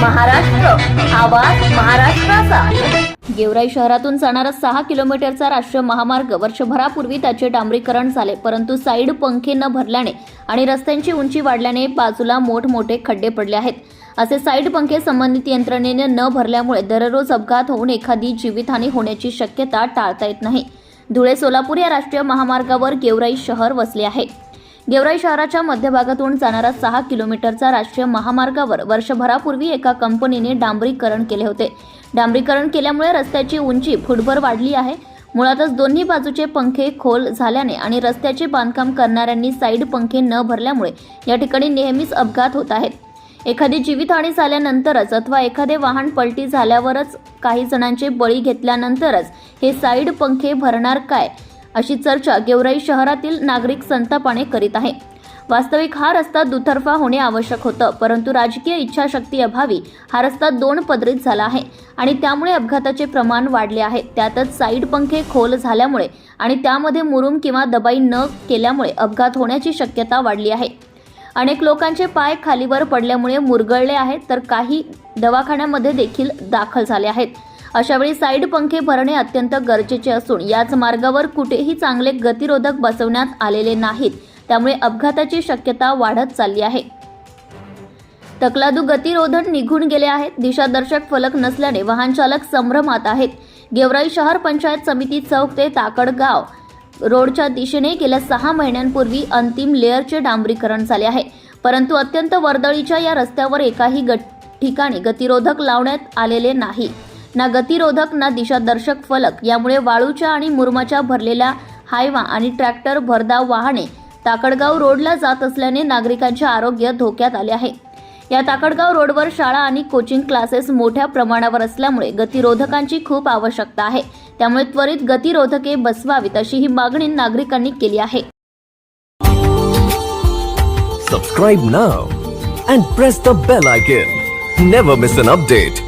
महाराष्ट्र आवाज महाराष्ट्राचा. गेवराई शहरातून जाणारा सहा किलोमीटरचा राष्ट्रीय महामार्ग वर्षभरापूर्वी त्याचे डांबरीकरण झाले परंतु साईड पंखे न भरल्याने आणि रस्त्यांची उंची वाढल्याने बाजूला मोठमोठे खड्डे पडले आहेत. असे साईड पंखे संबंधित यंत्रणेने न भरल्यामुळे दररोज अपघात होऊन एखादी जीवितहानी होण्याची शक्यता टाळता येत नाही. धुळे सोलापूर या राष्ट्रीय महामार्गावर गेवराई शहर वसले आहे. गेवराई शहराच्या मध्यभागातून जाणारा सहा किलोमीटरचा राष्ट्रीय महामार्गावर वर्षभरापूर्वी एका कंपनीने डांबरीकरण केले होते. डांबरीकरण केल्यामुळे रस्त्याची उंची फुटभर वाढली आहे. मुळातच दोन्ही बाजूचे पंखे खोल झाल्याने आणि रस्त्याचे बांधकाम करणाऱ्यांनी साईड पंखे न भरल्यामुळे या ठिकाणी नेहमीच अपघात होत आहेत. एखादी जीवितहानी झाल्यानंतरच अथवा एखादे वाहन पलटी झाल्यावरच काही जणांचे बळी घेतल्यानंतरच हे साईड पंखे भरणार काय? अशी चर्चा गेवराई शहरातील नागरिक संतापाने करीत आहे. वास्तविक हा रस्ता दुतर्फा होणे आवश्यक होतं परंतु राजकीय इच्छाशक्ती अभावी हा रस्ता दोन पदरीत झाला आहे आणि त्यामुळे अपघाताचे प्रमाण वाढले आहे. त्यातच साईड पंखे खोल झाल्यामुळे आणि त्यामध्ये मुरुम किंवा दबाई न केल्यामुळे अपघात होण्याची शक्यता वाढली आहे. अनेक लोकांचे पाय खालीवर पडल्यामुळे मुरगळले आहेत तर काही दवाखान्यामध्ये देखील दाखल झाले आहेत. अशावेळी साईड पंखे भरणे अत्यंत गरजेचे असून याच मार्गावर कुठेही चांगले गतिरोधक बसवण्यात आलेले नाहीत. त्यामुळे अपघाताची शक्यता वाढत चालली आहे. तकलादू गतिरोधक निघून गेले आहेत. दिशादर्शक फलक नसल्याने वाहन चालक संभ्रमात आहेत. गेवराई शहर पंचायत समिती चौक ते ताकडगाव रोडच्या दिशेने गेल्या सहा महिन्यांपूर्वी अंतिम लेअरचे डांबरीकरण झाले आहे. परंतु अत्यंत वर्दळीच्या या रस्त्यावर एकाही गट ठिकाणी गतिरोधक लावण्यात आलेले नाही. ना गतिरोधक ना दिशादर्शक फलक. यामुळे वाळूच्या आणि मुरमाच्या भरलेल्या हायवा आणि ट्रॅक्टर भरधाव वाहने ताकडगाव रोडला जात असल्याने नागरिकांचे आरोग्य धोक्यात आले आहे. या ताकडगाव रोडवर शाळा आणि कोचिंग क्लासेस मोठ्या प्रमाणावर असल्यामुळे गतिरोधकांची खूप आवश्यकता आहे. त्यामुळे त्वरित गतिरोधके बसवावीत अशी ही मागणी नागरिकांनी केली आहे. Subscribe now and press the bell icon. Never miss an update